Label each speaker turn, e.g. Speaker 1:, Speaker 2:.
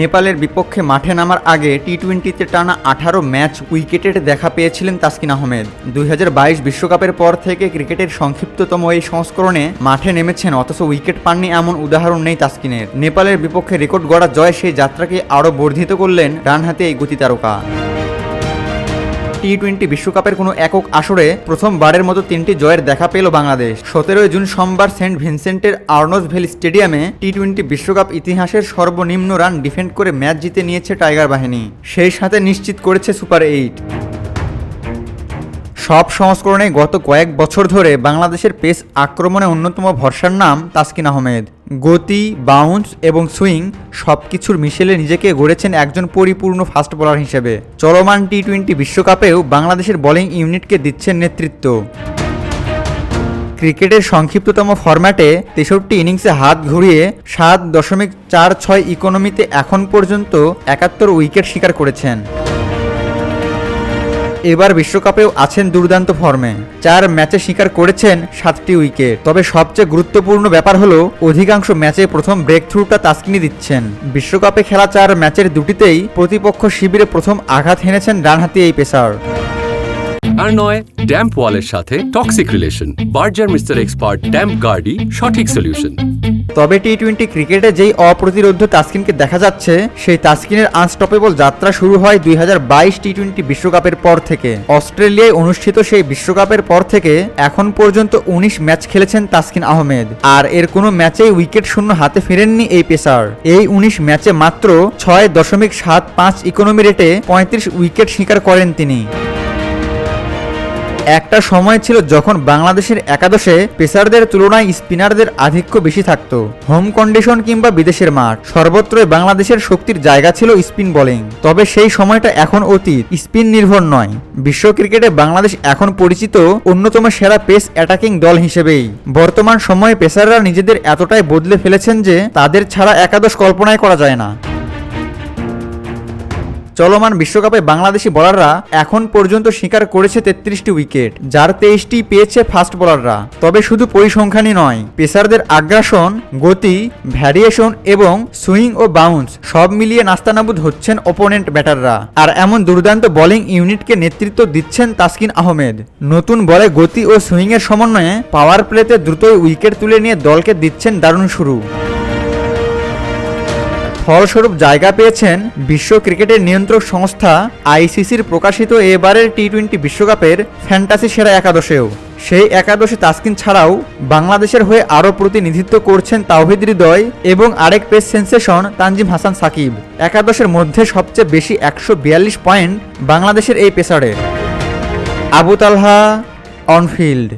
Speaker 1: নেপালের বিপক্ষে মাঠে নামার আগে টি টোয়েন্টিতে টানা আঠারো ম্যাচ উইকেটের দেখা পেয়েছিলেন তাসকিন আহমেদ। দুই বিশ্বকাপের পর থেকে ক্রিকেটের সংক্ষিপ্ততম এই সংস্করণে মাঠে নেমেছেন, অথচ উইকেট পাননি এমন উদাহরণ নেই তাসকিনের। নেপালের বিপক্ষে রেকর্ড গড়া জয় সেই যাত্রাকে আরও বর্ধিত করলেন ডানহাতে এই গতি তারকা টি টোয়েন্টি বিশ্বকাপের কোনো একক আসরে প্রথমবারের মতো তিনটি জয়ের দেখা পেল বাংলাদেশ। সতেরোই জুন সোমবার সেন্ট ভিনসেন্টের আর্নসভেল স্টেডিয়ামে টি টোয়েন্টি বিশ্বকাপ ইতিহাসের সর্বনিম্ন রান ডিফেন্ড করে ম্যাচ জিতে নিয়েছে টাইগার বাহিনী। সেই সাথে নিশ্চিত করেছে সুপার এইট। সব সংস্করণে গত কয়েক বছর ধরে বাংলাদেশের পেস আক্রমণে অন্যতম ভরসার নাম তাসকিন আহমেদ। গতি বাউন্স এবং সুইং সব কিছুর মিশেলে নিজেকে গড়েছেন একজন পরিপূর্ণ ফাস্ট বোলার হিসেবে। চলমান টি টোয়েন্টি বিশ্বকাপেও বাংলাদেশের বোলিং ইউনিটকে দিচ্ছেন নেতৃত্ব। ক্রিকেটের সংক্ষিপ্ততম ফরম্যাটে তেষট্টি ইনিংসে হাত ঘুরিয়ে সাত দশমিক চার ছয় ইকোনমিতে এখন পর্যন্ত একাত্তর উইকেট শিকার করেছেন। এবার বিশ্বকাপেও আছেন দুর্দান্ত ফর্মে। চার ম্যাচে শিকার করেছেন সাতটি উইকেট। তবে সবচেয়ে গুরুত্বপূর্ণ ব্যাপার হলো, অধিকাংশ ম্যাচে প্রথম ব্রেক থ্রুটা তাসকিনি দিচ্ছেন। বিশ্বকাপে খেলা চার ম্যাচের দুটিতেই প্রতিপক্ষ শিবিরে প্রথম আঘাত হেনেছেন ডানহাতি এই পেসার।
Speaker 2: আর নয়, ড্যাম্প ওয়ালের সাথে toxic relation Berger mister expert damp গার্ডি সঠিক সলিউশন
Speaker 1: তবে টি টোয়েন্টি ক্রিকেটে যেই অপ্রতিরোধ্য তাসকিনকে দেখা যাচ্ছে, সেই তাসকিনের আনস্টপেবল যাত্রা শুরু হয় দুই টি টোয়েন্টি বিশ্বকাপের পর থেকে। অস্ট্রেলিয়ায় অনুষ্ঠিত সেই বিশ্বকাপের পর থেকে এখন পর্যন্ত উনিশ ম্যাচ খেলেছেন তাসকিন আহমেদ। আর এর কোনো ম্যাচেই উইকেট শূন্য হাতে ফেরেননি এই পেসার। এই উনিশ ম্যাচে মাত্র ছয় দশমিক সাত পাঁচ ইকোনমি রেটে পঁয়ত্রিশ উইকেট শিকার করেন তিনি। একটা সময় ছিল যখন বাংলাদেশের একাদশে পেসারদের তুলনায় স্পিনারদের আধিক্য বেশি থাকত। হোম কন্ডিশন কিংবা বিদেশের মাঠ। সর্বত্রই বাংলাদেশের শক্তির জায়গা ছিল স্পিন বোলিং। তবে সেই সময়টা এখন অতীত, স্পিন নির্ভর নয়। বিশ্ব ক্রিকেটে বাংলাদেশ এখন পরিচিত অন্যতম সেরা পেস অ্যাটাকিং দল হিসেবেই। বর্তমান সময়ে পেসাররা নিজেদের এতটাই বদলে ফেলেছেন যে তাদের ছাড়া একাদশ কল্পনাই করা যায় না। চলমান বিশ্বকাপে বাংলাদেশি বোলাররা এখন পর্যন্ত শিকার করেছে তেত্রিশটি উইকেট, যার তেইশটি পেয়েছে ফাস্ট বোলাররা। তবে শুধু পরিসংখ্যানই নয়, পেসারদের আগ্রাসন, গতি, ভ্যারিয়েশন এবং সুইং ও বাউন্স সব মিলিয়ে নাস্তানাবুদ হচ্ছেন ওপোনেন্ট ব্যাটাররা। আর এমন দুর্দান্ত বোলিং ইউনিটকে নেতৃত্ব দিচ্ছেন তাসকিন আহমেদ। নতুন বলে গতি ও সুইংয়ের সমন্বয়ে পাওয়ার প্লেতে দ্রুতই উইকেট তুলে নিয়ে দলকে দিচ্ছেন দারুণ শুরু। ফলস্বরূপ জায়গা পেয়েছেন বিশ্ব ক্রিকেটের নিয়ন্ত্রক সংস্থা আইসিসির প্রকাশিত এবারের টি টোয়েন্টি বিশ্বকাপের ফ্যান্টাসি সেরা একাদশেও। সেই একাদশে তাসকিন ছাড়াও বাংলাদেশের হয়ে আরও প্রতিনিধিত্ব করছেন তাওহিদ হৃদয় এবং আরেক পেস সেন্সেশন তানজিম হাসান সাকিব। একাদশের মধ্যে সবচেয়ে বেশি একশো বিয়াল্লিশ পয়েন্ট বাংলাদেশের এই পেসারে। আবু তালহা, অনফিল্ড।